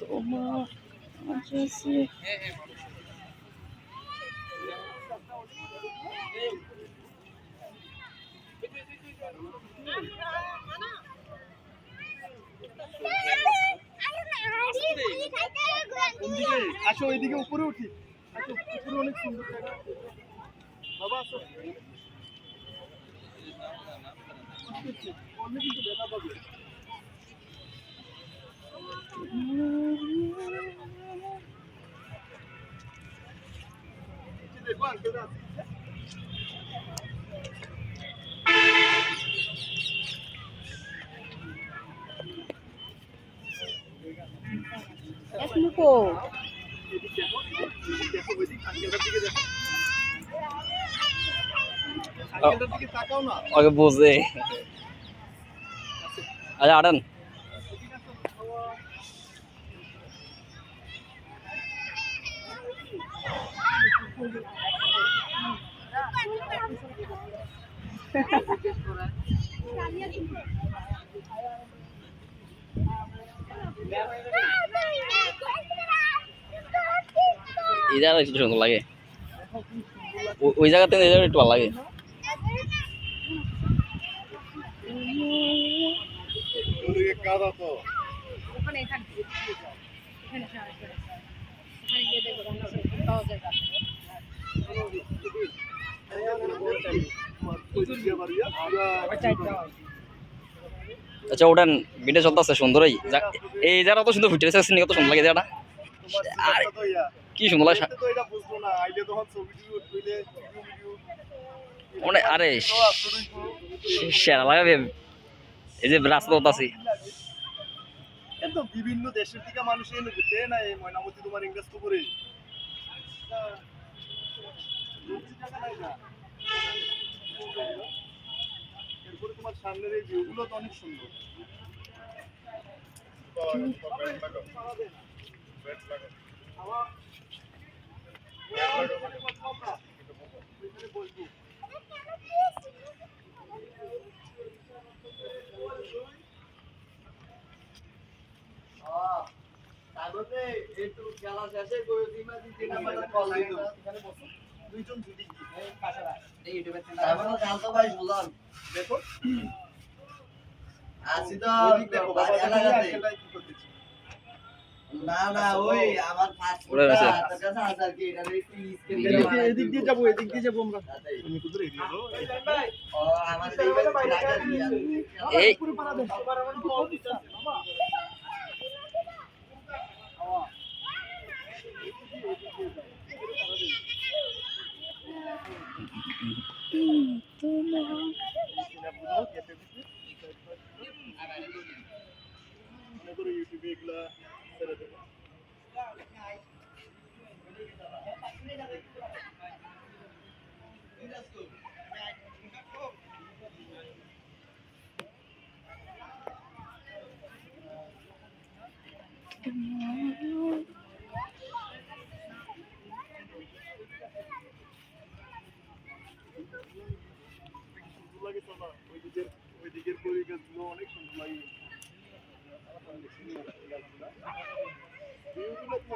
তোমার আসো ওইদিকে উপরে উঠি। উপরে অনেক সুন্দর বাবা আসো। দেখা দেখো ওইদিক আঙ্কেলটার দিকে তাকাও না ওকে বোঝে আচ্ছা আটান। এই জায়গাটা একটু সুন্দর লাগে। ওই জায়গাতে এই জায়গাটা একটু ভালো লাগে। ওদিকে কাদা তো ওখানে থাকবে এখানে থাকবে ওখানে গিয়ে দেখো রান্না করে পাওয়া যায় আচ্ছা ওটান ভিডিও চলতেছে সুন্দরই। যা- এই জায়গাটা কত সুন্দর ফুটে আছে কত সুন্দর লাগে আর কি সুন্দর লাগে। Video video. মানে আরে সেরা লাগাবে এই যে রাস্তা আছে এত বিভিন্ন দেশের থেকে মানুষ এনে ঘুরতে না এই ময়নামতি তোমার ইংরেজ তো করে এরপরে তোমার সামনের এই ভিউগুলো তো অনেক সুন্দর। দুই দিক দেখো আছি তো ওইদিক দেখো বাবা বাড়ি দেখো এলাকাতে। আঙ্কেলটাই কি করতেছে না না ওই আমার এদিকে দিয়ে যাব এদিক দিয়ে যাব আমরা। আমার এইবার একটু রাখা দিয়া এই পুরো পাড়া দেন ইউটিউবে এগুলা ছেড়ে দেবো সুন্দর লাগে তো না ওই দিকের ওই দিকের পরিবেশগুলো অনেক সুন্দর লাগে ভিউগুলো তোমার অস্থির। এদিকে আসলে তোদের এইখানটা দিয়ে তোমার ছবিগুলো আমি তুলবো। রোদে না, বললে দেখাবো। আপু,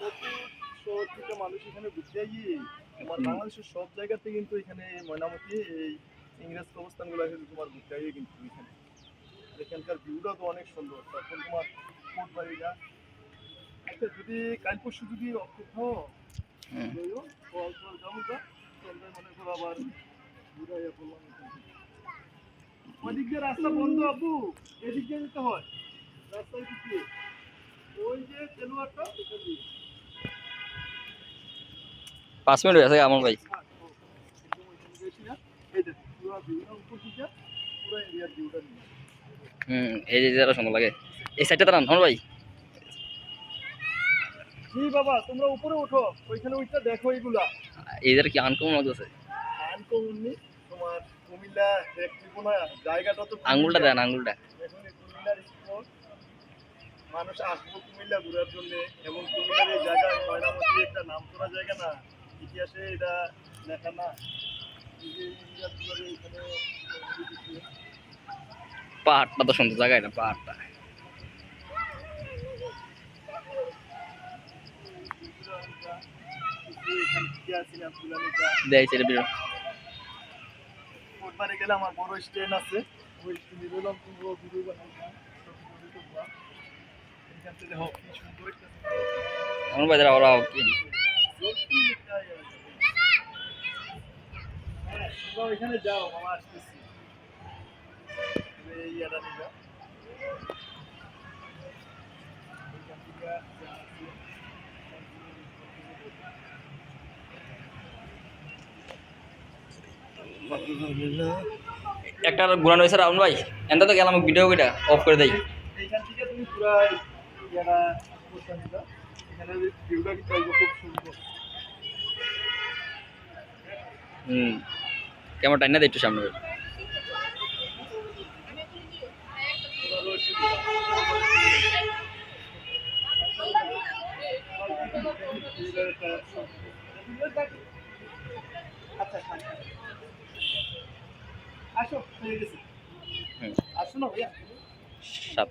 প্রচুর শহর থেকে মানুষ এখানে ঘুরতে গিয়ে তোমার বাংলাদেশের সব জায়গাতে কিন্তু এখানে ময়নামতি এই ইংরেজ কবস্থানগুলো আছে তোমার ঘুরতে গিয়ে কিন্তু এখানে। এখানকার ভিউটা তো অনেক সুন্দর। তোমার আচ্ছা যদি কাল পরশু যদি হুম। যাব মনে করো আবার ঘুরাইয়া ওদিক দিয়ে রাস্তা বন্ধ আপু। এদিক দিয়ে যেতে হয়। রাস্তায় দিক ওই যে তেলুয়ারটা পাঁচ মিনিট হয়ে গেছে আমার ভাই? এই হুম যে জায়গাটা সুন্দর লাগে। এই সাইডটা দাঁড়ান আমার ভাই। জি বাবা তোমরা উপরে ওঠো ওইখানে ওইটা দেখো এইগুলা। জায়গা কি আনকমন লাগতেছে আনকমনি তোমার কুমিল্লা ত্রিপুরা জায়গাটা তো আঙ্গুলটা দেন আঙ্গুলটা। মানুষ আসব কুমিল্লা ঘোরার জন্য এবং কুমিল্লার এই জায়গা ময়নামতি একটা নাম করা জায়গা না? ইতিহাসে এটা লেখা না। পাহাড়টা তো সুন্দর জায়গা এটা পাহাড়টা দেয় বিরো কোটবারে গেলে আমার বড় স্ট্রেন আছে। ওই স্ট্রেনে গেলাম পুরো আমার কি? একটা ঘুরানো হয়েছে রাউন্ড ভাই। এনটা তো গেলাম ভিডিও কইটা অফ করে দেই। এইখান থেকে তুমি পুরো এখানে খুব সুন্দর হুম। কেমন টাইনা দেয় একটু সামনে আসো আসো না ভাইয়া। সাত।